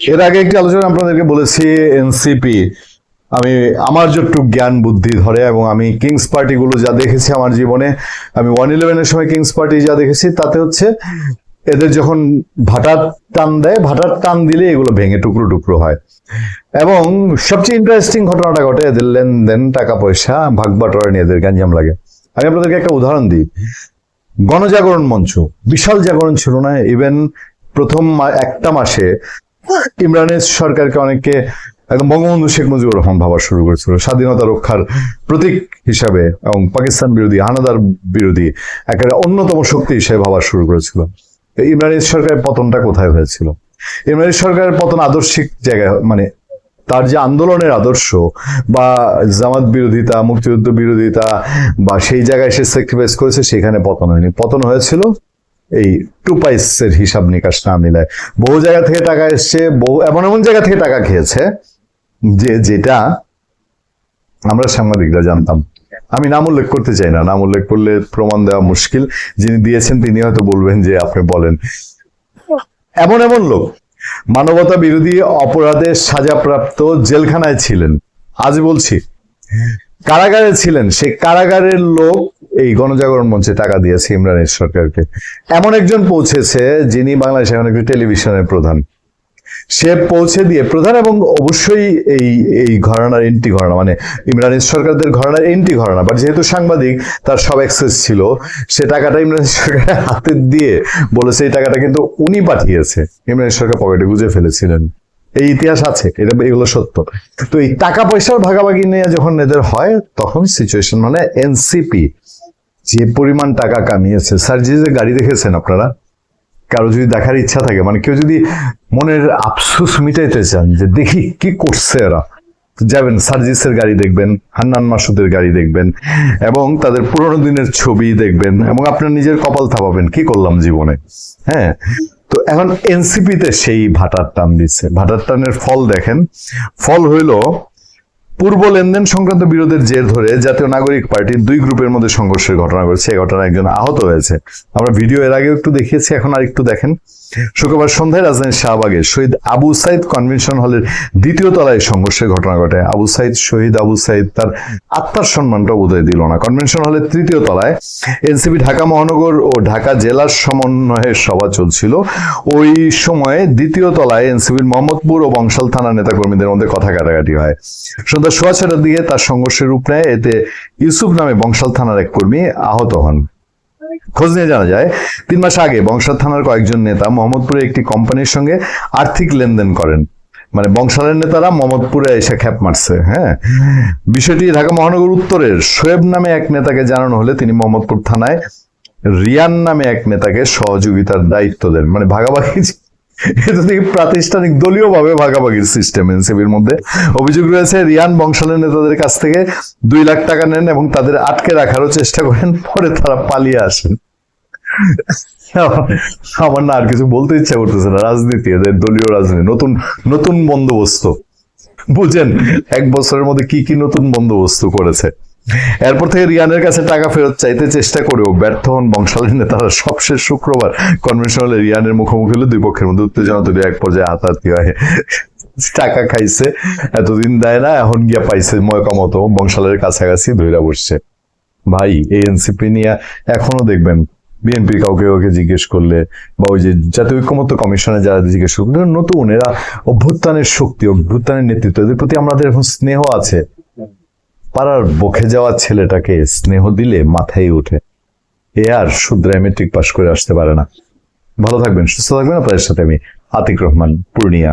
এর আগে একটি আলোচনা আপনাদেরকে বলেছি, এনসিপি, আমি আমার যতটুকু জ্ঞান, বুদ্ধি ধরে এবং আমি কিংস পার্টিগুলো যা দেখেছি আমার জীবনে, আমি ওয়ান ইলেভেনের সময় কিংস পার্টি যা দেখেছি, তাতে হচ্ছে এদের যখন ভাটার টান দেয়, ভাটার টান দিলে এগুলো ভেঙে টুকরো টুকরো হয়। এবং সবচেয়ে ইন্টারেস্টিং ঘটনাটা ঘটে, এদের লেনদেন, টাকা পয়সা, ভাগ বাটোয়ারা নিয়ে এদের গ্যাঞ্জাম লাগে। আমি আপনাদেরকে একটা উদাহরণ দিই। গণজাগরণ মঞ্চ, বিশাল জাগরণ ছিল না? ইভেন প্রথম একটা মাসে ইমরানের সরকারকে অনেকে একদম বঙ্গবন্ধু শেখ মুজিবুর রহমান ভাবা শুরু করেছিল। স্বাধীনতা রক্ষার প্রতীক হিসাবে এবং পাকিস্তান বিরোধী, হানাদার বিরোধী, একেবারে অন্যতম শক্তি হিসেবে ভাবা শুরু করেছিল। তো ইমরানের সরকারের পতনটা কোথায় হয়েছিল? ইমরানের সরকারের পতন আদর্শিক জায়গায় মানে তার যে আন্দোলনের আদর্শ বা জামাত বিরোধিতা, মুক্তিযুদ্ধ বিরোধিতা বা সেই জায়গায় সে স্যাক্রিফাইস করেছে, সেখানে পতন হয়নি। পতন হয়েছিল এই টু পাইসের হিসাব নিকাশ না মিলায়। বহু জায়গা থেকে টাকা এসছে, বহু, এমন এমন জায়গা থেকে টাকা খেয়েছে, যে যেটা আমরা সাংবাদিকরা জানতাম। আমি নাম উল্লেখ করতে চাই না, নাম উল্লেখ করলে প্রমাণ দেওয়া মুশকিল। যিনি দিয়েছেন, তিনি হয়তো বলবেন যে আপনি বলেন। এমন এমন লোক, মানবতা বিরোধী অপরাধের সাজাপ্রাপ্ত জেলখানায় ছিলেন। আজ বলছি, কারাগারে ছিলেন সে কারাগারের লোক এই গণজাগরণ মঞ্চে টাকা দিয়েছে ইমরানের সরকারকে। এমন একজন পৌঁছেছে যিনি বাংলাদেশে এখন একটি টেলিভিশনের প্রধান। সে পৌঁছে দিয়ে প্রধান এবং অবশ্যই এই এই ঘরানার এন্টি ঘরানা মানে ইমরানের সরকারদের ঘরানার এন্টি ঘরানা, বাট যেহেতু সাংবাদিক, তার সব অ্যাক্সেস ছিল, সে টাকাটা ইমরান সরকারের হাতে দিয়ে বলেছে, এই টাকাটা কিন্তু উনি পাঠিয়েছে। ইমরান সরকার পকেটে গুজে ফেলেছিলেন। এই ইতিহাস আছে, এটা এগুলো সত্য। তো এই টাকা পয়সার ভাগাভাগি নিয়ে যখন এদের হয়, তখন সিচুয়েশন মানে এনসিপি যে পরিমাণ টাকা কামিয়েছে। সার্জিসের গাড়ি দেখেছেন আপনারা, কারও যদি দেখার ইচ্ছা থাকে মানে কেউ যদি মনের আফসোস মিটাইতে চান যে দেখি কি করছে এরা যাবেন, সার্জিসের গাড়ি দেখবেন, হান্নান মাসুদের গাড়ি দেখবেন, এবং তাদের পুরোনো দিনের ছবি দেখবেন, এবং আপনার নিজের কপাল থাপাবেন কি করলাম জীবনে? হ্যাঁ? তো এখন এনসিপিতে সেই ভাটার টান দিচ্ছে। ভাটার টানের ফল দেখেন, ফল হইল পূর্ব লেনদেন সংক্রান্ত বিরোধের জের ধরে জাতীয় নাগরিক পার্টির দুই গ্রুপের মধ্যে সংঘর্ষের ঘটনা ঘটেছে। এই ঘটনায় একজন আহত হয়েছে। আমরা ভিডিও এর আগেও একটু দেখিয়েছি, এখন আর একটু দেখেন। শুক্রবার সন্ধ্যায় রাজধানীর শাহবাগে শহীদ আবু সাইদ কনভেনশন হলের দ্বিতীয় তলায় সংঘর্ষের ঘটনা ঘটে। আবু সাইদ, শহীদ আবু সাইদ তার আত্মার সম্মানটা বোধহয় দিল না। কনভেনশন হলের তৃতীয় তলায় এনসিপি, ঢাকা মহানগর ও ঢাকা জেলার সমন্বয়ের সভা চলছিল। ওই সময়ে দ্বিতীয় তলায় এনসিপির মোহাম্মদপুর ও বংশাল থানা নেতাকর্মীদের মধ্যে কথা কাটাকাটি হয়। সন্ধ্যা সোয়া ছটার দিকে তার সংঘর্ষের রূপ নেয়। এতে ইউসুফ নামে বংশাল থানার এক কর্মী আহত হন। খোঁজ নিয়ে জানা যায়, তিন মাস আগে বংশাল থানার কয়েকজন নেতা মোহাম্মদপুরে একটি কোম্পানির সঙ্গে আর্থিক লেনদেন করেন। মানে বংশালের নেতারা মোহাম্মদপুরে এসে খ্যাপ মারছে হ্যাঁ? বিষয়টি ঢাকা মহানগর উত্তরের শোয়েব নামে এক নেতাকে জানানো হলে তিনি মোহাম্মদপুর থানায় রিয়ান নামে এক নেতাকে সহযোগিতার দায়িত্ব দেন। মানে ভাগাভাগি প্রাতিষ্ঠানিক দলীয় ভাবে ভাগাভাগির সিস্টেম এনসিবির মধ্যে। অভিযোগ রয়েছে, রিয়ান বংশালের নেতাদের কাছ থেকে দুই লাখ টাকা নেন এবং তাদের আটকে রাখারও চেষ্টা করেন, পরে তারা পালিয়ে আসেন। আমার না আর কিছু বলতে ইচ্ছা করতেছে না। রাজনীতি, এদের দলীয় রাজনীতি, নতুন নতুন বন্দোবস্ত। বুঝেন, এক বছরের মধ্যে কি কি নতুন বন্দোবস্ত করেছে। এরপর থেকে রিয়ানের কাছে টাকা ফেরত চাইতে চেষ্টা করেও ব্যর্থ হন বংশালী নেতারা। সবশেষ শুক্রবার কনভেনশন হলে রিয়ানের মুখোমুখি হলে দুই পক্ষের মধ্যে উত্তেজনা। তৈরি এক পর্যায়ে হাতাহাতি হয় টাকা খাইছে, এতদিন দেয় না, এখন গিয়া পাইছে ময়কা মতো। বংশালের কাছাকাছি ধৈরা বসছে। ভাই এই এনসিপি নিয়ে এখনও দেখবেন বিএনপির কাউকে ওকে জিজ্ঞেস করলে বা ওই যে জাতীয় ঐক্যমত্য কমিশনে যারা জিজ্ঞেস করলে নতুন, এরা অভ্যুত্থানের শক্তি, অভ্যুত্থানের নেতৃত্ব, এদের প্রতি আমাদের এখন স্নেহ আছে। পাড়ার বকে যাওয়া ছেলেটাকে স্নেহ দিলে মাথায় উঠে এ আর শুদ্রায় মেট্রিক পাশ করে আসতে পারে না। ভালো থাকবেন, সুস্থ থাকবেন। আপনাদের সাথে আমি আতিক রহমান, পূর্ণিয়া।